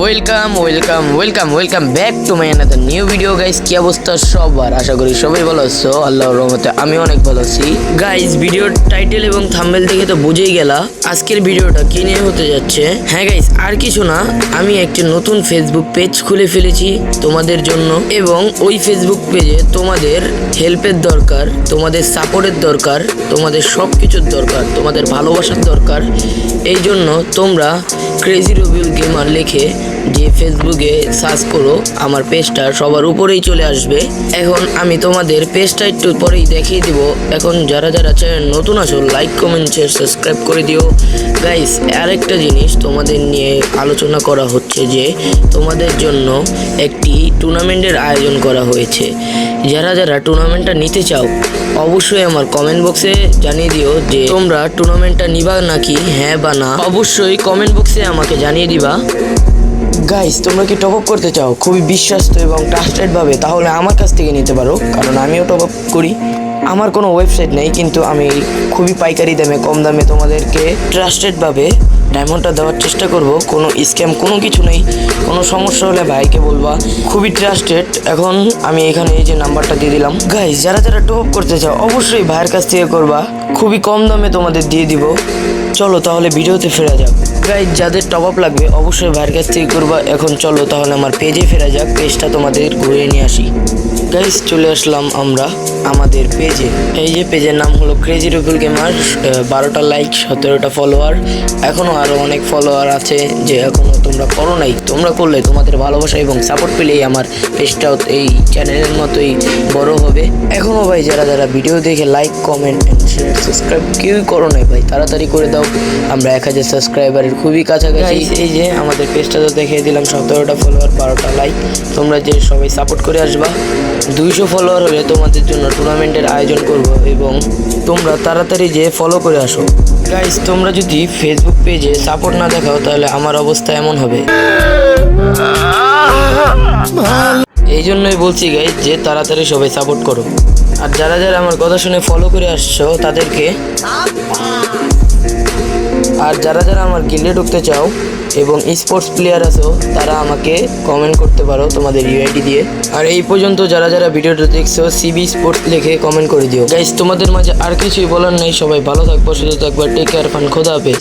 Welcome welcome welcome welcome back to my another new video guys কি অবস্থা সবার? আশা করি সবাই ভালো আছো। আল্লাহর রহমতে আমি অনেক ভালো আছি। গাইস ভিডিওর টাইটেল এবং থাম্বেল থেকে তো বুঝেই গেলা। আজকের ভিডিওটা কি নিয়ে হতে যাচ্ছে? হ্যাঁ গাইস আর কিছু না। আমি একটি নতুন ফেসবুক পেজ খুলে ফেলেছি তোমাদের জন্য। এবং ওই ফেসবুক পেজে তোমাদের হেল্পের দরকার, তোমাদের সাপোর্টের দরকার, তোমাদের সব কিছুর দরকার, তোমাদের ভালোবাসার দরকার। এই জন্য তোমরা ক্রেজি রবিউল গেমার লিখে যে ফেসবুকে সার্চ করো, আমার পেজটা সবার উপরেই চলে আসবে। এখন আমি তোমাদের পেজটা একটু পরেই দেখিয়ে দিব। এখন যারা যারা চ্যানেল নতুন আছো লাইক কমেন্ট শেয়ার সাবস্ক্রাইব করে দিও। গাইস আরেকটা জিনিস তোমাদের নিয়ে আলোচনা করা হচ্ছে যে, তোমাদের জন্য একটি টুর্নামেন্টের আয়োজন করা হয়েছে। যারা যারা টুর্নামেন্টটা নিতে চাও, অবশ্যই আমার কমেন্ট বক্সে জানিয়ে দিও যে, তোমরা টুর্নামেন্টটা নিবা নাকি হ্যাঁ বা না। অবশ্যই কমেন্ট বক্সে আমাকে জানিয়ে দিবা। গাইস তোমরা কি টপ আপ করতে চাও? খুবই বিশ্বস্ত এবং ট্রাস্টেড ভাবে, তাহলে আমার কাছ থেকে নিতে পারো, কারণ আমিও টপ আপ করি। আমার কোনো ওয়েবসাইট নেই, কিন্তু আমি খুবই পাইকারি দামে, কম দামে তোমাদেরকে ট্রাস্টেড ভাবে ডায়মন্ডটা দেওয়ার চেষ্টা করব। কোনো স্ক্যাম কোনো কিছু নেই। কোনো সমস্যা হলে ভাইকে বলবা। খুবই ট্রাস্টেড এখন আমি এখানে এই যে নাম্বারটা দিয়ে দিলাম। গাইস যারা যারা টপ করতে চাও, অবশ্যই ভাইয়ের কাছ থেকে করবা। খুবই কম দামে তোমাদের দিয়ে দিব। চলো তাহলে ভিডিওতে ফেরা যাক। গাইজ যাদের টপ আপ লাগবে, অবশ্যই ভাইয়ের কাছ থেকে করবা। এখন চলো তাহলে আমার পেজে ফেরা যাক পেজটা তোমাদের ঘুরিয়ে নিয়ে আসি। গাইজ চলে আসলাম আমরা আমাদের পেজে এই যে পেজের নাম হলো ক্রেজি রুকুল গেমার বারোটা লাইক সতেরোটা ফলোয়ার এখনও আরও অনেক ফলোয়ার আছে যে এখনও তোমরা করো নাই। তোমরা করলে তোমাদের ভালোবাসা এবং সাপোর্ট পেলেই আমার পেজটাও এই চ্যানেলের মতোই বড় হবে। এখনও ভাই যারা যারা ভিডিও দেখে like comment and share subscribe কেউই করো নাই ভাই তাড়াতাড়ি করে দাও। আমরা এক হাজার সাবস্ক্রাইবারের খুবই কাছাকাছি। এই যে আমাদের পেজটা তো দেখিয়ে দিলাম সতেরোটা ফলোয়ার বারোটা লাইক তোমরা যে সবাই সাপোর্ট করে আসবা। দুইশো ফলোয়ার হলে তোমাদের জন্য টুর্নামেন্টের আয়োজন করব এবং তোমরা তাড়াতাড়ি যে ফলো করে আসো। গাইস তোমরা যদি ফেসবুক পেজে সাপোর্ট না দেখাও, তাহলে আমার অবস্থা এমন হবে। এই জন্যই বলছি গাইজ যে তাড়াতাড়ি সবাই সাপোর্ট করো। আর যারা যারা আমার কথা শুনে ফলো করে আসছো, তাদেরকে আর যারা যারা আমার গিল্ডে ঢুকতে চাও এবং স্পোর্টস প্লেয়ার আছো, তারা আমাকে কমেন্ট করতে পারো তোমাদের ইউআইডি দিয়ে। আর এই পর্যন্ত যারা যারা ভিডিওটা দেখছ সিবি স্পোর্টস লিখে কমেন্ট করে দিও। গাইস তোমাদের মাঝে আর কিছুই বলার নেই, সবাই ভালো থাকব, সুস্থ থাকব টেক কেয়ার ফান খোদা হাফেজ।